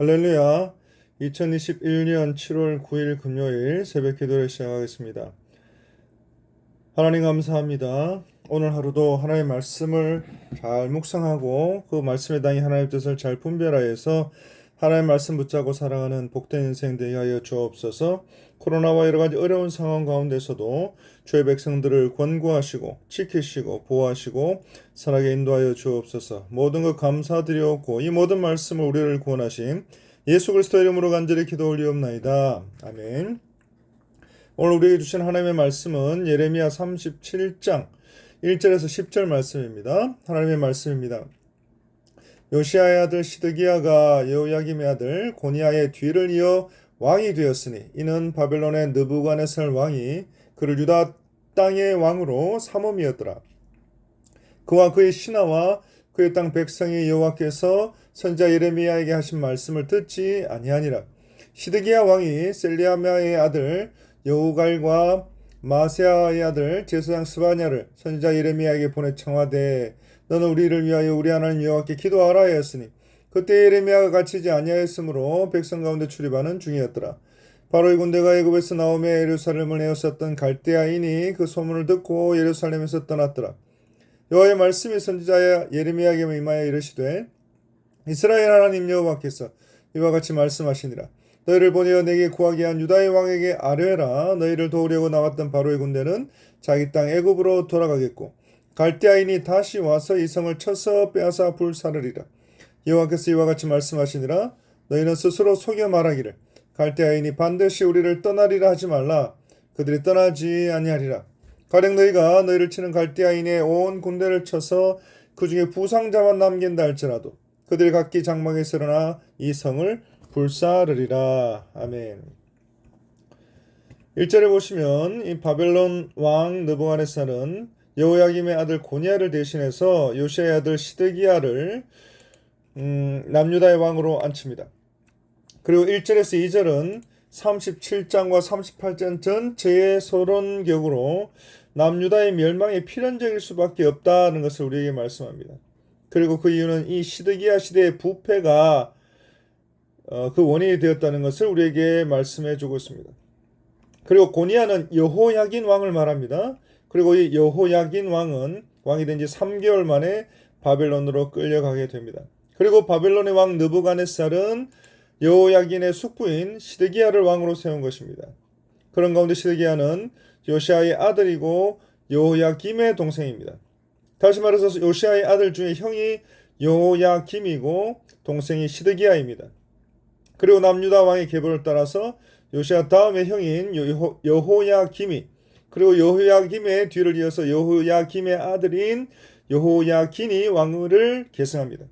할렐루야. 2021년 7월 9일 금요일 새벽 기도를 시작하겠습니다. 하나님 감사합니다. 오늘 하루도 하나님의 말씀을 잘 묵상하고 그 말씀에 당해 하나님의 뜻을 잘 분별하여서 하나님의 말씀 붙잡고 살아가는 복된 인생 되게 하여 주옵소서. 코로나와 여러 가지 어려운 상황 가운데서도 주의 백성들을 권고하시고 지키시고 보호하시고 살아게 인도하여 주옵소서. 모든 것 감사드리옵고 이 모든 말씀을 우리를 구원하신 예수 그리스도 이름으로 간절히 기도 올리옵나이다. 아멘. 오늘 우리에게 주신 하나님의 말씀은 예레미야 37장 1절에서 10절 말씀입니다. 하나님의 말씀입니다. 요시아의 아들 시드기야가 여호야김의 아들 고니아의 뒤를 이어 왕이 되었으니 이는 바벨론의 느부갓네살 왕이 그를 유다 땅의 왕으로 삼음이었더라. 그와 그의 신하와 그의 땅 백성이 여호와께서 선자 예레미야에게 하신 말씀을 듣지 아니하니라. 시드기야 왕이 셀리아마의 아들 여우갈과 마세아의 아들 제사장 스바냐를 선지자 예레미야에게 보내 청하되 너는 우리를 위하여 우리 하나님 여호와께 기도하라 하였으니 그때 예레미야가 갇히지 아니하였으므로 백성 가운데 출입하는 중이었더라. 바로 이 군대가 애굽에서 나오며 예루살렘을 에워쌌던 갈대아인이 그 소문을 듣고 예루살렘에서 떠났더라. 여호와의 말씀이 선지자 예레미야에게 임하여 이르시되 이스라엘 하나님 여호와께서 이와 같이 말씀하시니라. 너희를 보내어 내게 구하게 한 유다의 왕에게 아뢰라. 너희를 도우려고 나왔던 바로의 군대는 자기 땅 애굽으로 돌아가겠고 갈대아인이 다시 와서 이 성을 쳐서 빼앗아 불사르리라. 여호와께서 이와 같이 말씀하시니라. 너희는 스스로 속여 말하기를 갈대아인이 반드시 우리를 떠나리라 하지 말라. 그들이 떠나지 아니하리라. 가령 너희가 너희를 치는 갈대아인의 온 군대를 쳐서 그 중에 부상자만 남긴다 할지라도 그들이 각기 장막에 서러나 이 성을 불사르리라. 아멘. 1절에 보시면 이 바벨론 왕 느부갓네살은 여호야김의 아들 고니아를 대신해서 요시아의 아들 시드기야를 음, 남유다의 왕으로 앉힙니다. 그리고 1절에서 2절은 37장과 38장 전체의 서론격으로 남유다의 멸망이 필연적일 수밖에 없다는 것을 우리에게 말씀합니다. 그리고 그 이유는 이 시드기야 시대의 부패가 어, 그 원인이 되었다는 것을 우리에게 말씀해 주고 있습니다. 그리고 고니아는 여호야긴 왕을 말합니다. 그리고 이 여호야긴 왕은 왕이 된 지 3개월 만에 바벨론으로 끌려가게 됩니다. 그리고 바벨론의 왕 느부갓네살은 여호야긴의 숙부인 시드기야를 왕으로 세운 것입니다. 그런 가운데 시드기야는 요시아의 아들이고 여호야김의 동생입니다. 다시 말해서 요시아의 아들 중에 형이 여호야김이고 동생이 시드기야입니다. 그리고 남유다 왕의 계보를 따라서 요시아 다음의 형인 여호, 여호야김이 그리고 여호야김의 뒤를 이어서 여호야김의 아들인 여호야긴이 왕을 계승합니다.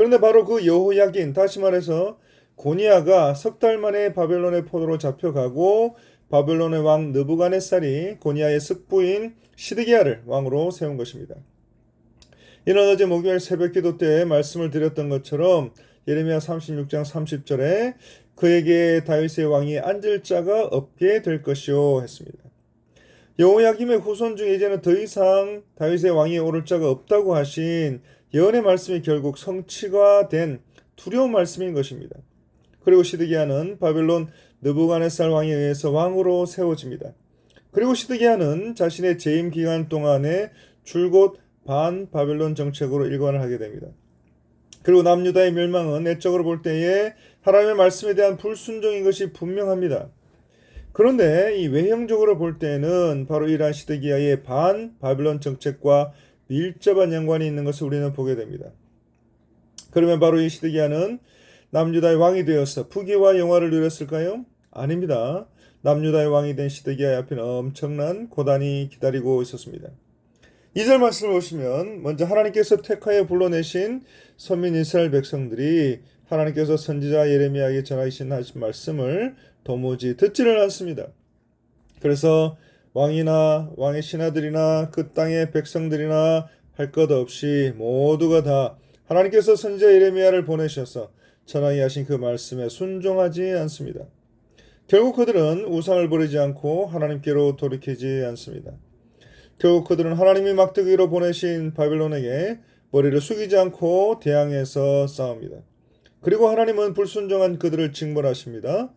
그런데 바로 그 여호야긴 다시 말해서 고니아가 석 달 만에 바벨론의 포로로 잡혀가고 바벨론의 왕 느부갓네살이 고니아의 숙부인 시드기야를 왕으로 세운 것입니다. 이는 어제 목요일 새벽 기도 때 말씀을 드렸던 것처럼 예레미야 36장 30절에 그에게 다윗의 왕이 앉을 자가 없게 될 것이요 했습니다. 여호야김의 후손 중에 이제는 더 이상 다윗의 왕이 오를 자가 없다고 하신 예언의 말씀이 결국 성취가 된 두려운 말씀인 것입니다. 그리고 시드기야는 바벨론 느부갓네살 왕에 의해서 왕으로 세워집니다. 그리고 시드기야는 자신의 재임 기간 동안에 줄곧 반 바벨론 정책으로 일관을 하게 됩니다. 그리고 남유다의 멸망은 내적으로 볼 때에 하나님의 말씀에 대한 불순종인 것이 분명합니다. 그런데 이 외형적으로 볼 때는 바로 이러한 시드기야의 반 바벨론 정책과 밀접한 연관이 있는 것을 우리는 보게 됩니다. 그러면 바로 이 시드기야는 남유다의 왕이 되어서 부귀와 영화를 누렸을까요? 아닙니다. 남유다의 왕이 된 시드기야의 앞에는 엄청난 고단이 기다리고 있었습니다. 2절 말씀을 보시면 먼저 하나님께서 택하여 불러내신 선민 이스라엘 백성들이 하나님께서 선지자 예레미야에게 전하신 하신 말씀을 도무지 듣지를 않습니다. 그래서 왕이나 왕의 신하들이나 그 땅의 백성들이나 할 것 없이 모두가 다 하나님께서 선지자 예레미야를 보내셔서 전하게 하신 그 말씀에 순종하지 않습니다. 결국 그들은 우상을 버리지 않고 하나님께로 돌이키지 않습니다. 결국 그들은 하나님이 막대기로 보내신 바빌론에게 머리를 숙이지 않고 대항해서 싸웁니다. 그리고 하나님은 불순종한 그들을 징벌하십니다.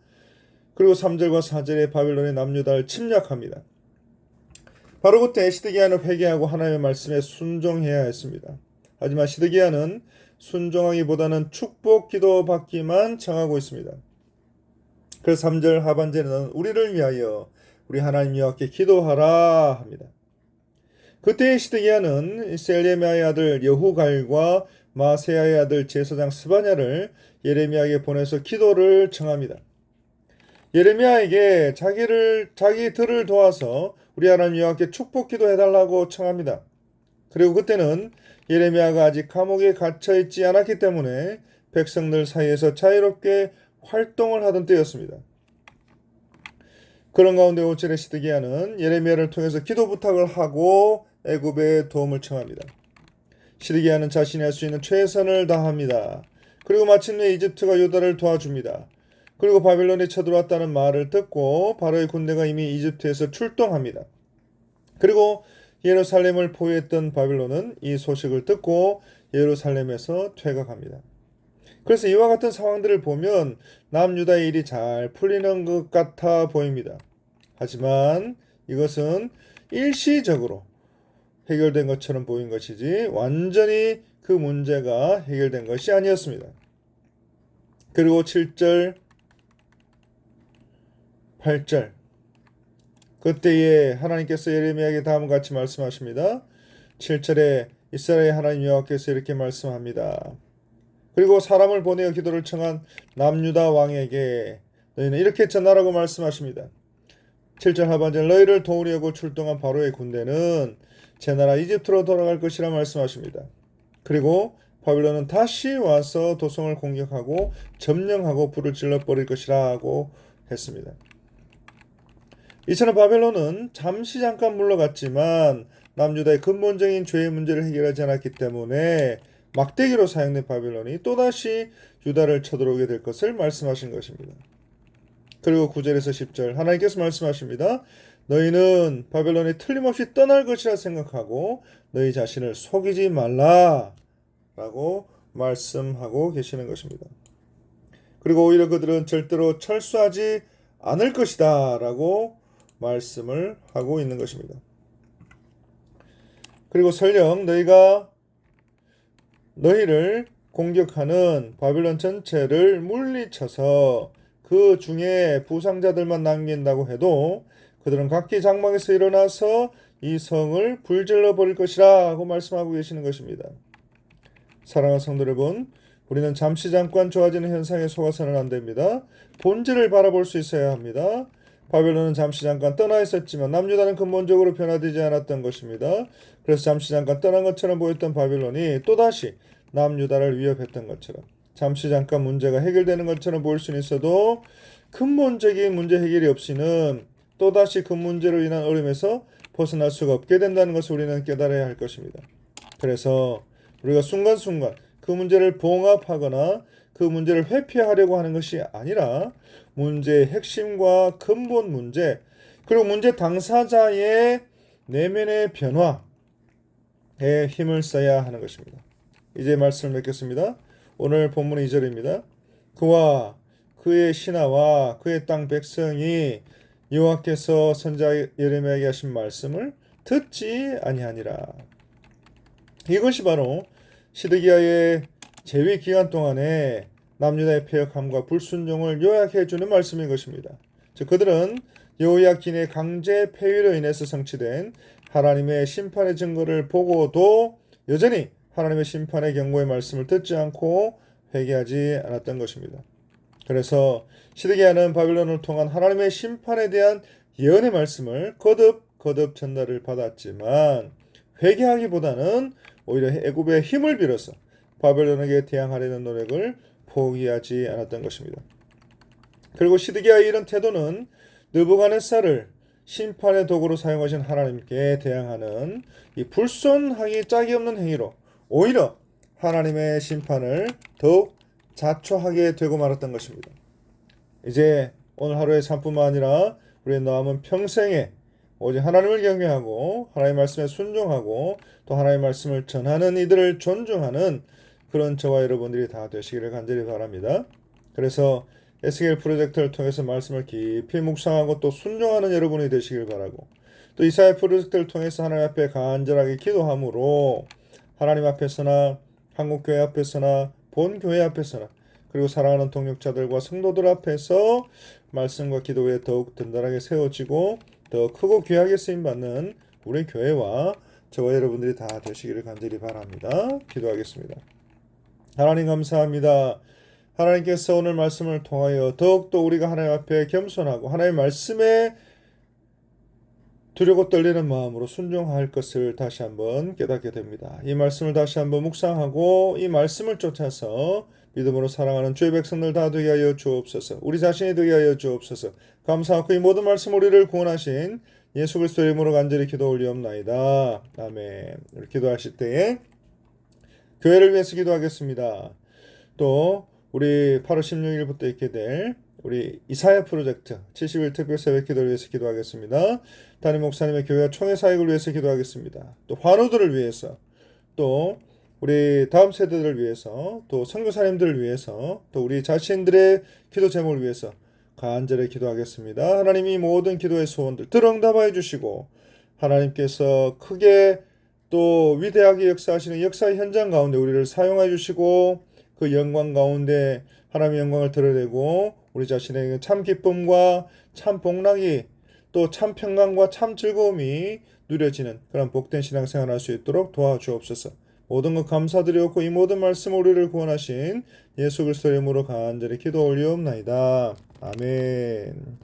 그리고 3절과 4절에 바빌론의 남유다를 침략합니다. 바로 그때 시드기야는 회개하고 하나님의 말씀에 순종해야 했습니다. 하지만 시드기야는 순종하기보다는 축복 기도 받기만 청하고 있습니다. 그래서 3절 하반절에는 우리를 위하여 우리 하나님 여호와께 기도하라 합니다. 그때 시드기야는 셀레미아의 아들 여후갈과 마세야의 아들 제사장 스바냐를 예레미야에게 보내서 기도를 청합니다. 예레미야에게 자기를 자기 들을 도와서 우리 하나님 여호와께 축복 기도 해 달라고 청합니다. 그리고 그때는 예레미야가 아직 감옥에 갇혀 있지 않았기 때문에 백성들 사이에서 자유롭게 활동을 하던 때였습니다. 그런 가운데 오칠의 시드기야는 예레미야를 통해서 기도 부탁을 하고 애굽의 도움을 청합니다. 시드기야는 자신이 할 수 있는 최선을 다합니다. 그리고 마침내 이집트가 유다를 도와줍니다. 그리고 바빌론이 쳐들어왔다는 말을 듣고 바로의 군대가 이미 이집트에서 출동합니다. 그리고 예루살렘을 포위했던 바빌론은 이 소식을 듣고 예루살렘에서 퇴각합니다. 그래서 이와 같은 상황들을 보면 남유다의 일이 잘 풀리는 것 같아 보입니다. 하지만 이것은 일시적으로 해결된 것처럼 보인 것이지 완전히 그 문제가 해결된 것이 아니었습니다. 그리고 7절, 8절 그때에 하나님께서 예레미야에게 다음과 같이 말씀하십니다. 7절에 이스라엘 하나님 여호와께서 이렇게 말씀합니다. 그리고 사람을 보내어 기도를 청한 남유다 왕에게 너희는 이렇게 전하라고 말씀하십니다. 7절 하반절 너희를 도우려고 출동한 바로의 군대는 제 나라 이집트로 돌아갈 것이라 말씀하십니다. 그리고 바빌론은 다시 와서 도성을 공격하고 점령하고 불을 질러 버릴 것이라고 했습니다. 이처럼 바벨론은 잠시 잠깐 물러갔지만 남유다의 근본적인 죄의 문제를 해결하지 않았기 때문에 막대기로 사용된 바벨론이 또다시 유다를 쳐들어오게 될 것을 말씀하신 것입니다. 그리고 9절에서 10절 하나님께서 말씀하십니다. 너희는 바벨론이 틀림없이 떠날 것이라 생각하고 너희 자신을 속이지 말라 라고 말씀하고 계시는 것입니다. 그리고 오히려 그들은 절대로 철수하지 않을 것이다 라고 말씀을 하고 있는 것입니다. 그리고 설령 너희가 너희를 공격하는 바빌론 전체를 물리쳐서 그 중에 부상자들만 남긴다고 해도 그들은 각기 장막에서 일어나서 이 성을 불질러 버릴 것이라 하고 말씀하고 계시는 것입니다. 사랑하는 성도 여러분, 우리는 잠시 잠깐 좋아지는 현상에 속아서는 안 됩니다. 본질을 바라볼 수 있어야 합니다. 바벨론은 잠시 잠깐 떠나 있었지만 남유다는 근본적으로 변화되지 않았던 것입니다. 그래서 잠시 잠깐 떠난 것처럼 보였던 바벨론이 또다시 남유다를 위협했던 것처럼 잠시 잠깐 문제가 해결되는 것처럼 보일 수는 있어도 근본적인 문제 해결이 없이는 또다시 그 문제로 인한 어려움에서 벗어날 수가 없게 된다는 것을 우리는 깨달아야 할 것입니다. 그래서 우리가 순간순간 그 문제를 봉합하거나 그 문제를 회피하려고 하는 것이 아니라 문제의 핵심과 근본 문제 그리고 문제 당사자의 내면의 변화에 힘을 써야 하는 것입니다. 이제 말씀을 맺겠습니다. 오늘 본문 2절입니다. 그와 그의 신하와 그의 땅 백성이 여호와께서 선자 예레미야에게 하신 말씀을 듣지 아니하니라. 이것이 바로 시드기야의 재위 기간 동안에 남유다의 폐역함과 불순종을 요약해 주는 말씀인 것입니다. 즉 그들은 여호야긴의 강제 폐위로 인해서 성취된 하나님의 심판의 증거를 보고도 여전히 하나님의 심판의 경고의 말씀을 듣지 않고 회개하지 않았던 것입니다. 그래서 시드기야는 바빌론을 통한 하나님의 심판에 대한 예언의 말씀을 거듭 거듭 전달을 받았지만 회개하기보다는 오히려 애굽의 힘을 빌어서 바벨론에게 대항하려는 노력을 포기하지 않았던 것입니다. 그리고 시드기야의 이런 태도는 느부갓네살을 심판의 도구로 사용하신 하나님께 대항하는 이 불손하기 짝이 없는 행위로 오히려 하나님의 심판을 더욱 자초하게 되고 말았던 것입니다. 이제 오늘 하루의 삶뿐만 아니라 우리의 남은 평생에 오직 하나님을 경외하고 하나님의 말씀에 순종하고 또 하나님의 말씀을 전하는 이들을 존중하는 그런 저와 여러분들이 다 되시기를 간절히 바랍니다. 그래서 에스겔 프로젝트를 통해서 말씀을 깊이 묵상하고 또 순종하는 여러분이 되시길 바라고 또 이사야 프로젝트를 통해서 하나님 앞에 간절하게 기도함으로 하나님 앞에서나 한국 교회 앞에서나 본 교회 앞에서나 그리고 사랑하는 동역자들과 성도들 앞에서 말씀과 기도에 더욱 든든하게 세워지고 더 크고 귀하게 쓰임 받는 우리 교회와 저와 여러분들이 다 되시기를 간절히 바랍니다. 기도하겠습니다. 하나님 감사합니다. 하나님께서 오늘 말씀을 통하여 더욱더 우리가 하나님 앞에 겸손하고 하나님의 말씀에 두려고 떨리는 마음으로 순종할 것을 다시 한번 깨닫게 됩니다. 이 말씀을 다시 한번 묵상하고 이 말씀을 쫓아서 믿음으로 사랑하는 주의 백성들 다 되게 하여 주옵소서. 우리 자신이 되게 하여 주옵소서. 감사하고 이 모든 말씀 우리를 구원하신 예수 그리스도의 이름으로 간절히 기도 올리옵나이다. 아멘. 기도하실 때에 교회를 위해서 기도하겠습니다. 또 우리 8월 16일부터 있게 될 우리 이사야 프로젝트 70일 특별 새벽 기도를 위해서 기도하겠습니다. 담임 목사님의 교회와 총회 사역을 위해서 기도하겠습니다. 또 환우들을 위해서 또 우리 다음 세대들을 위해서 또 선교사님들을 위해서 또 우리 자신들의 기도 제목을 위해서 간절히 기도하겠습니다. 하나님이 모든 기도의 소원들 들응답하여 주시고 하나님께서 크게 또 위대하게 역사하시는 역사의 현장 가운데 우리를 사용해 주시고 그 영광 가운데 하나님의 영광을 드러내고 우리 자신에게 참 기쁨과 참 복락이 또 참 평강과 참 즐거움이 누려지는 그런 복된 신앙생활 할 수 있도록 도와주옵소서. 모든 것 감사드리옵고 이 모든 말씀 우리를 구원하신 예수 그리스도 이름으로 간절히 기도 올리옵나이다. 아멘.